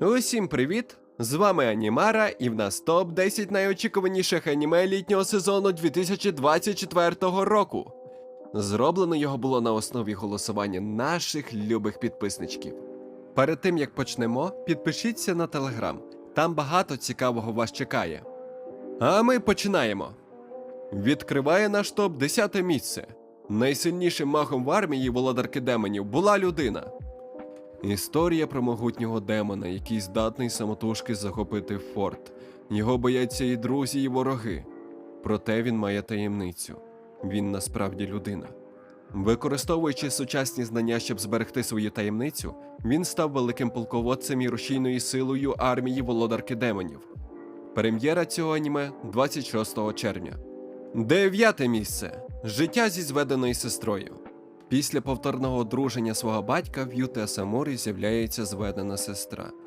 Усім привіт! З вами Анімара, і в нас топ 10 найочікуваніших аніме літнього сезону 2024 року. Зроблено його було на основі голосування наших любих підписничків. Перед тим як почнемо, підпишіться на телеграм. Там багато цікавого вас чекає. А ми починаємо. Відкриває наш топ 10 місце. Найсильнішим махом в армії володарки демонів була людина. Історія про могутнього демона, який здатний самотужки захопити форт. Його бояться і друзі, і вороги. Проте він має таємницю. Він насправді людина. Використовуючи сучасні знання, щоб зберегти свою таємницю, він став великим полководцем і рушійною силою армії володарки демонів. Прем'єра цього аніме 26 червня. Дев'яте місце. Життя зі зведеною сестрою. Після повторного одруження свого батька в Ютеса Морі з'являється зведена сестра.